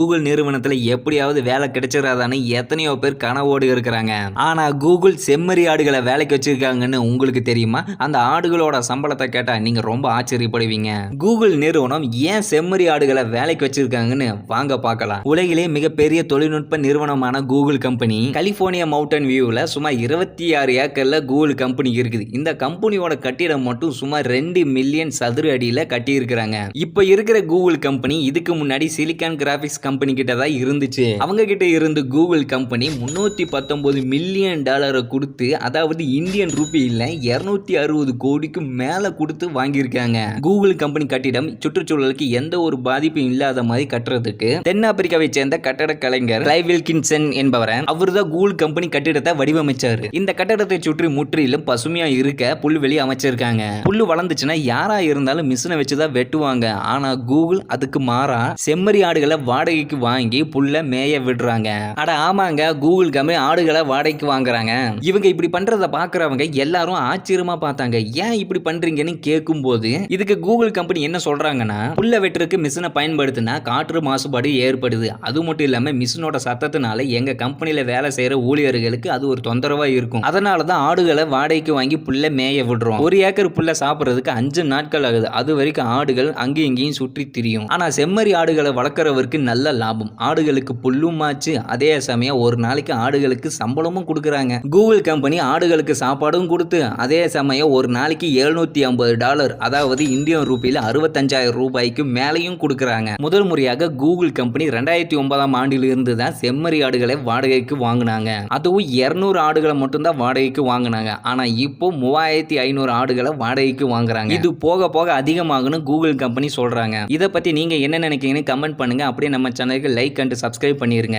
Google நிறுவனத்துல எப்படியாவது வேலை கிடைச்சிடாதான்னு எத்தனையோ பேர் கனவோடு இருக்கிறாங்க. ஆனா கூகுள் செம்மறி ஆடுகளை வேலைக்கு வச்சிருக்காங்கன்னு உங்களுக்கு தெரியுமா? அந்த ஆடுகளோட சம்பளத்தை கேட்டா நீங்க ரொம்ப ஆச்சரியப்படுவீங்க. கூகுள் நிறுவனம் ஏன் செம்மறி ஆடுகளை வேலைக்கு வச்சிருக்காங்கன்னு வாங்க பார்க்கலாம். உலகிலே மிகப்பெரிய தொழில்நுட்ப நிறுவனமான கூகுள் கம்பெனி கலிபோர்னியா மவுண்டன் வியூவில் சுமார் இருபத்தி ஆறு ஏக்கர்ல கூகுள் கம்பெனி இருக்குது. இந்த கம்பெனியோட கட்டிடம் மட்டும் சுமார் ரெண்டு மில்லியன் சதுர அடியில் கட்டியிருக்கிறாங்க. இப்போ இருக்கிற கூகுள் கம்பெனி இதுக்கு முன்னாடி சிலிக்கான் கிராஃபிக்ஸ் கம்பெனி கிட்ட தான் இருந்துச்சு. அவங்க கிட்ட இருந்து கூகுள் கம்பெனி முன்னூத்தி பத்தொன்பது மில்லியன் டாலரை கொடுத்து அதாவது இந்தியன் ரூபி இல்ல இருநூத்தி அறுபது கோடிக்கு மேல கொடுத்து வாங்கியிருக்காங்க. கூகுள் கம்பெனி கட்டிடம் சுற்றுச்சூழலுக்கு எந்த ஒரு பாதிப்பும் இல்லாத மாதிரி கட்டுறதுக்கு தென்னாப்பிரிக்காவை சேர்ந்த கட்டட கலைஞர் வில்கின்சன் என்பவரை அவர் தான் கூகுள் கம்பெனி கட்டிடத்தை வடிவமைச்சாரு. இந்த கட்டடத்தை சுற்றி முற்றிலும் பசுமையா இருக்க புல்வெளி அமைச்சிருக்காங்க. புல்லு வளர்ந்துச்சுன்னா யாரா இருந்தாலும் மிஷினை வச்சுதான் வெட்டுவாங்க. ஆனா கூகுள் அதுக்கு மாறா செம்மறி ஆடுகளை வாடகைக்கு வாங்கி புல்ல மேய விடுறாங்க. அட ஆமாங்க கூகுள் கம்பெனி ஆடுகளை வாடகைக்கு வாங்குறாங்க. இவங்க இப்படி பண்றத பாக்குறவங்க எல்லாரும் ஆச்சரியமா பார்த்தாங்க. ஏன் இப்படி பண்றீங்கன்னு கேட்கும்போது இதுக்கு கூகுள் கம்பெனி என்ன சொல்றாங்கன்னா புல்ல வெட்டுறதுக்கு மிஷினை பயன்படுத்தினா காற்று மாசுபாடு ஏற்படுது. அது மட்டும் இல்லாம மிஷினோட சத்தத்தினால எங்க கம்பெனியில வேலை செய்யற ஊழியர்களுக்கு அது ஒரு தொந்தரவா இருக்கும். அதனால தான் ஆடுகளை வாடகைக்கு வாங்கி புல்ல மேய விடுறோம். ஒரு ஏக்கர் புல்ல சாப்பிடுறதுக்கு அஞ்சு நாட்கள் ஆகுது. அது வரைக்கும் ஆடுகள் அங்கேயும் இங்கேயும் சுற்றி திரியும். ஆனா செம்மறி ஆடுகளை வளர்க்குறவருக்கு நல்ல நல்ல லாபம். ஆடுகளுக்கு புல்லும் ஆச்சு அதே சமயம் ஒரு நாளைக்கு ஆடுகளுக்கு சம்பளமும் கொடுக்குறாங்க. கூகுள் கம்பெனி ஆடுகளுக்கு சாப்பாடும் கொடுத்து அதே சமயம் ஒரு நாளைக்கு எழுநூத்தி ஐம்பது டாலர் அதாவது இந்தியன் ரூபாயில அறுபத்தஞ்சாயிரம் ரூபாய்க்கு மேலேயும் கொடுக்குறாங்க. முதல் முறையாக கூகுள் கம்பெனி ரெண்டாயிரத்தி ஒன்பதாம் ஆண்டில் இருந்து தான் செம்மறி ஆடுகளை வாடகைக்கு வாங்கினாங்க. அதுவும் இருநூறு ஆடுகளை மட்டும்தான் வாடகைக்கு வாங்கினாங்க. ஆனா இப்போ மூவாயிரத்தி ஐநூறு ஆடுகளை வாடகைக்கு வாங்குறாங்க. இது போக போக அதிகமாகும்னு கூகுள் கம்பெனி சொல்றாங்க. இதை பத்தி நீங்க என்ன நினைக்கிறீங்கன்னு கமெண்ட் பண்ணுங்க. அப்படியே நம்ம சேனலுக்கு லைக் அண்ட் சப்ஸ்கிரைப் பண்ணிருங்க.